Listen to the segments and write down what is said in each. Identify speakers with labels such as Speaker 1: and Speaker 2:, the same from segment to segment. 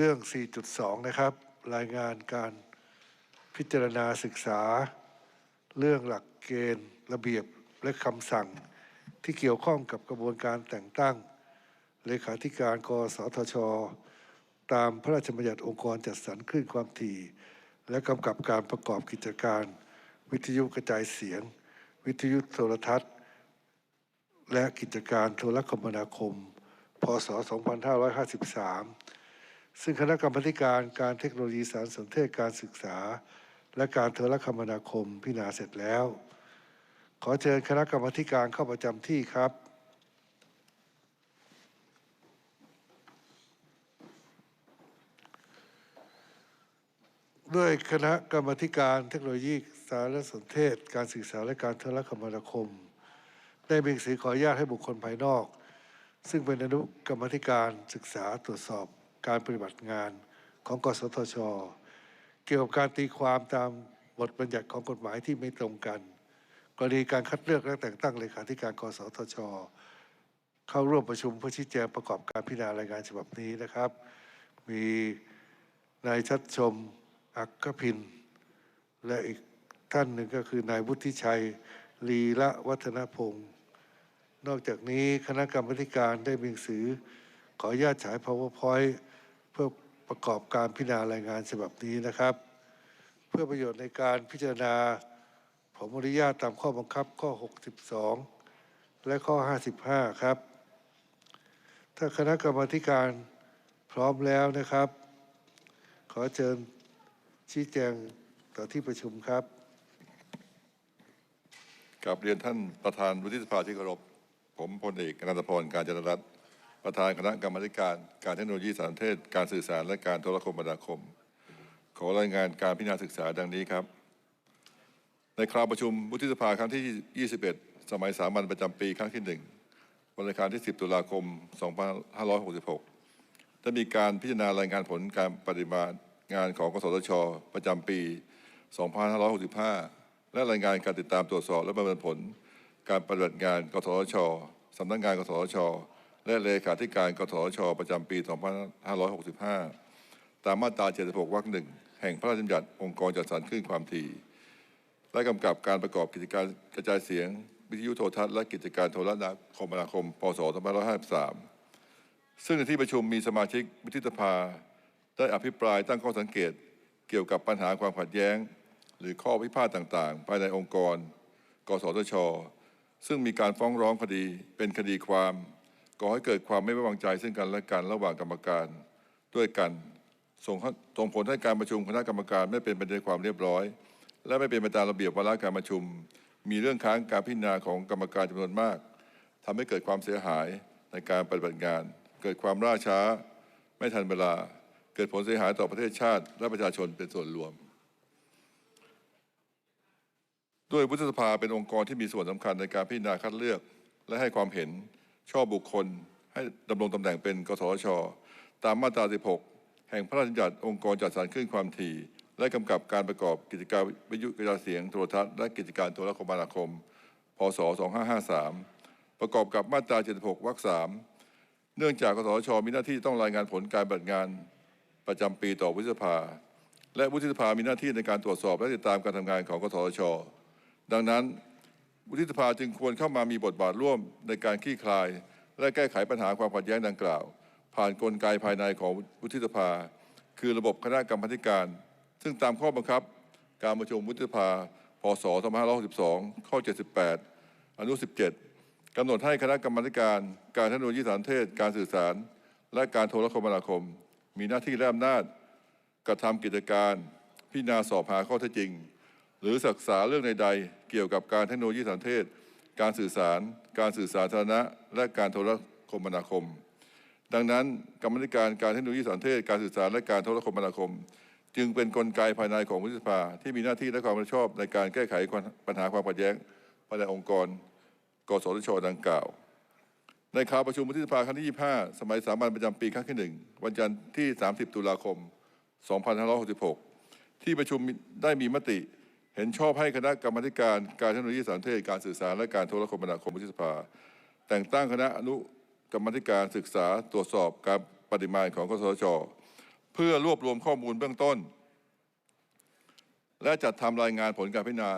Speaker 1: เรื่อง 4.2 นะครับ รายงานการพิจารณาศึกษา เรื่องหลักเกณฑ์ ระเบียบและคำสั่ง ที่เกี่ยวข้องกับกระบวนการแต่งตั้ง เลขาธิการกสทช ตามพระราชบัญญัติองค์กรจัดสรรคลื่นความถี่ และกำกับการประกอบกิจการ วิทยุกระจายเสียง วิทยุโทรทัศน์ และกิจการโทรคมนาคม พศ 2553 ซึ่งคณะกรรมการการเทคโนโลยีสารสนเทศการศึกษา และการโทรคมนาคมพิจารณาเสร็จแล้ว ขอเชิญคณะกรรมการเข้าประจำที่ครับด้วยคณะกรรมการเทคโนโลยีสารสนเทศ การศึกษาและการโทรคมนาคม ได้มีหนังสือขออนุญาตให้บุคคลภายนอก ซึ่งเป็นอนุกรรมธิการศึกษาตรวจสอบ การปฏิบัติงานของกสทช เกี่ยวกับการตีความตามบทบัญญัติของกฎหมายที่ไม่ตรงกัน กรณีการคัดเลือกและแต่งตั้งเลขาธิการกสทช เข้าร่วมประชุมเพื่อชี้แจงประกอบการพิจารณารายงานฉบับนี้นะครับ มีนายชัดชม อักขพิน และอีกท่านหนึ่งก็คือนายวุฒิชัย ลีละวัฒนพงศ์นอกจากนี้คณะกรรมาธิการได้มีหนังสือขออนุญาตฉาย powerpoint ประกอบการพิจารณารายงานฉบับนี้นะครับ เพื่อประโยชน์ในการพิจารณาผมอนุญาตตามข้อบังคับข้อ 62 และข้อ 55 ครับ ถ้าคณะกรรมาการพร้อมแล้วนะครับ ขอเชิญชี้แจงต่อที่ประชุมครับ
Speaker 2: กับเรียนท่านประธานวุฒิสภาที่เคารพ ผมพลเอกอนันตพร การจนรัตน์ ประธานคณะกรรมาธิการการเทคโนโลยีสารสนเทศ การสื่อสารและการโทรคมนาคม ขอรายงานการพิจารณาศึกษาดังนี้ครับ ในคราวประชุมวุฒิสภาครั้งที่ 21 สมัยสามัญประจำปีครั้งที่ 1 วันอังคารที่ 10 ตุลาคม 2566 ได้มีการพิจารณารายงานผลการปฏิบัติงานของกสทช ประจำปี 2565 และรายงานการติดตามตรวจสอบและประเมินผล การปฏิบัติงานกสทชสำนักงานกสทช และเลขาธิการกสชประจำปี 2565 ตามมาตรา 76 วรรคหนึ่งแห่งพระราชบัญญัติองค์กรจัดสรรคลื่นความถี่และกำกับการประกอบกิจการกระจายเสียง วิทยุโทรทัศน์และกิจการโทรคมนาคม พศ 2553 ซึ่งในที่ประชุมมีสมาชิกวุฒิสภา ได้อภิปรายตั้งข้อสังเกตเกี่ยวกับปัญหาความขัดแย้ง หรือข้อพิพาทต่างๆ ภายในองค์กร กสทช ซึ่งมีการฟ้องร้องคดีเป็นคดีความ ก่อให้เกิดความไม่ไว้วางใจซึ่งกันและกันระหว่างกรรมการด้วยกันส่งส่งผลให้การประชุมคณะกรรมการไม่เป็นไปด้วยความเรียบร้อย และไม่เป็นไปตามระเบียบวาระการประชุม มีเรื่องค้างการพิจารณาของกรรมการจำนวนมากทำให้เกิดความเสียหายในการปฏิบัติงาน เกิดความล่าช้า ไม่ทันเวลา เกิดผลเสียหายต่อประเทศชาติ และประชาชนเป็นส่วนรวม ด้วยวุฒิสภาเป็นองค์กรที่มีส่วนสำคัญในการพิจารณาคัดเลือก และให้ความเห็น ชอบบุคคล ให้ดำรงตำแหน่งเป็นกสช ตามมาตรา 16 แห่งพระราชบัญญัติองค์กรจัดสรรคลื่นความถี่ และกำกับการประกอบกิจการวิทยุกระจายเสียงโทรทัศน์และกิจการโทรคมนาคม พศ 2553 ประกอบกับมาตรา 76 วรรค 3 เนื่องจากกสช มีหน้าที่ต้องรายงานผลการปฏิบัติงานประจำปีต่อวุฒิสภา และวุฒิสภามีหน้าที่ในการตรวจสอบและติดตามการทำงานของกสช ดังนั้น วุฒิสภาจึงควรเข้ามามีบทบาทร่วมในการคลี่คลาย และแก้ไขปัญหาความขัดแย้งดังกล่าว ผ่านกลไกภายในของวุฒิสภา คือระบบคณะกรรมการ ซึ่งตามข้อบังคับ การประชุมวุฒิสภา พศ 2562 ข้อ 78 อนุ 17 กำหนดให้คณะกรรมการการเทคโนโลยีสารเทศ การสื่อสาร และการโทรคมนาคม มีหน้าที่และอำนาจกระทำกิจการ พิจารณาสอบหาข้อเท็จจริง รือศึกษาเรื่องใดๆ เกี่ยวกับการเทคโนโลยีสารเทศ การสื่อสาร การสื่อสาธารณะ และการโทรคมนาคม ดังนั้นกรรมธิการการเทคโนโลยีสารเทศ การสื่อสารและการโทรคมนาคม จึงเป็นนกลไกภายในของวุฒิสภาที่มีหน้าที่และความรับผิดชอบในการแก้ไขปัญหาความขัดแย้งภายในองค์กร กสทช ดังกล่าว ในข่าวประชุมวุฒิสภาครั้งที่ 25 สมัยสามัญประจำปีครั้งที่ 1 วันจันทร์ที่ 30 ตุลาคม 2566 ที่ประชุมได้มีมติ เห็นชอบให้คณะกรรมการการเทคโนโลยีสารสนเทศการสื่อสารและการโทรคมนาคมวุฒิสภา แต่งตั้งคณะอนุกรรมการศึกษาตรวจสอบการปฏิมาณของกสทชเพื่อรวบรวมข้อมูลเบื้องต้น และจัดทำรายงานผลการพิจารณา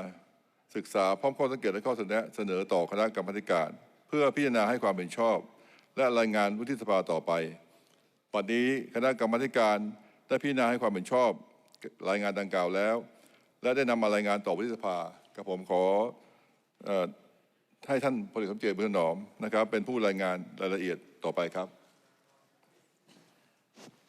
Speaker 2: ศึกษาพร้อมข้อสังเกตและข้อเสนอเสนอต่อคณะกรรมการ เพื่อพิจารณาให้ความเห็นชอบ และรายงานวุฒิสภาต่อไปปัจจุบันคณะกรรมการได้พิจารณาให้ความเห็นชอบรายงานดังกล่าวแล้ว และได้นำมารายงานต่อวุฒิสภากับผมขออให้ท่านพลเอกสมเจตบุญถนอมนะครับ เป็นผู้รายงานรายละเอียดต่อไปครับ